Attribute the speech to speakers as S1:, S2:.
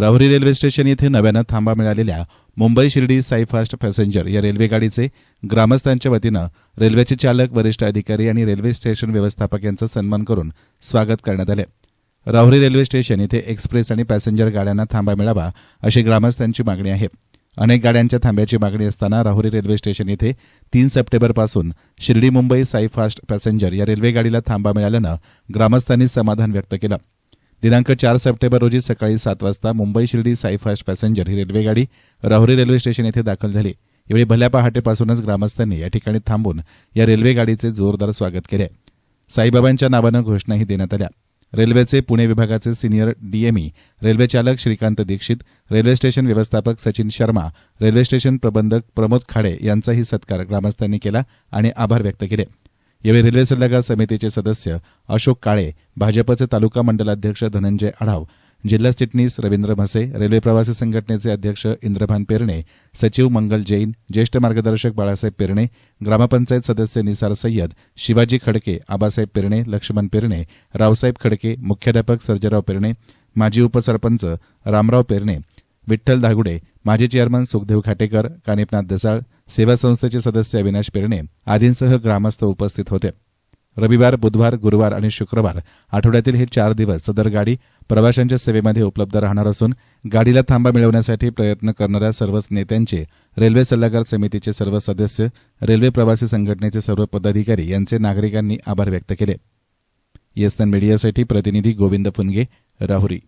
S1: Rahuri railway station येथे नव्यानं थांबा मिळालेल्या मुंबई शिर्डी साईफास्ट पॅसेंजर या रेल्वेगाडीचे ग्रामस्थांच्या वतीनं रेल्वेचे चालक वरिष्ठ अधिकारी आणि रेल्वे स्टेशन व्यवस्थापक यांचा सन्मान करून स्वागत करण्यात आले. राहुरी रेल्वे स्टेशन येथे एक्सप्रेस आणि पॅसेंजर गाड्यांना थांबा मिळावा अशी ग्रामस्थांची मागणी आहे. अनेक गाड्यांच्या थांब्याची मागणी असताना राहुरी रेल्वे स्टेशन येथे तीन सप्टेंबरपासून शिर्डी मुंबई साईफास्ट पॅसेंजर या रेल्वेगाडीला थांबा मिळाल्यानं ग्रामस्थांनी समाधान व्यक्त केलं. दिनांक चार सप्टेंबर रोजी सकाळी सात वाजता मुंबई शिर्डी साईफास्ट पॅसेंजर ही रेल्वेगाडी राहुरी रेल्वे स्टेशन येथे दाखल झाली. यावेळी भल्या पहाटेपासूनच ग्रामस्थांनी या ठिकाणी थांबून या रेल्वेगाडीचे जोरदार स्वागत केले. साईबाबांच्या नावानं घोषणाही देण्यात आल्या. रेल्वेचे पुणे विभागाचे सिनियर डीएमई रेल्वे चालक श्रीकांत दीक्षित रेल्वे स्टेशन व्यवस्थापक सचिन शर्मा रेल्वे स्टेशन प्रबंधक प्रमोद खाडे यांचाही सत्कार ग्रामस्थांनी केला आणि आभार व्यक्त केले. यावेळी रेल्वे सल्लागार समितीचे सदस्य अशोक काळे भाजपचे तालुका मंडलाध्यक्ष धनंजय आढाव जिल्हा चिटणीस रवींद्र म्हसे रेल्वे प्रवासी संघटनेचे अध्यक्ष इंद्रभान पेरणे सचिव मंगल जैन ज्येष्ठ मार्गदर्शक बाळासाहेब पेरणे ग्रामपंचायत सदस्य निसार सय्यद शिवाजी खडके आबासाहेब पेरणे लक्ष्मण पेरणे रावसाहेब खडके मुख्याध्यापक सर्जराव पेरणे माजी उपसरपंच रामराव पेरणे विठ्ठल धागुडे माजी चेअरमन सुखदेव खाटेकर कानिपनाथ दसाळ सेवा संस्थेचे सदस्य अविनाश पेरणे आदींसह ग्रामस्थ उपस्थित होते. रविवार बुधवार गुरुवार आणि शुक्रवार आठवड्यातील हे चार दिवस सदर गाडी प्रवाशांच्या सेवेमध्ये उपलब्ध राहणार असून गाडीला थांबा मिळवण्यासाठी प्रयत्न करणाऱ्या सर्वच नेत्यांचे रेल्वे सल्लागार समितीचे सर्व सदस्य रेल्वे प्रवासी संघटनेचे सर्व पदाधिकारी यांचे नागरिकांनी आभार व्यक्त केले. येसन मीडियासाठी प्रतिनिधी गोविंद फुनगे राहुरी.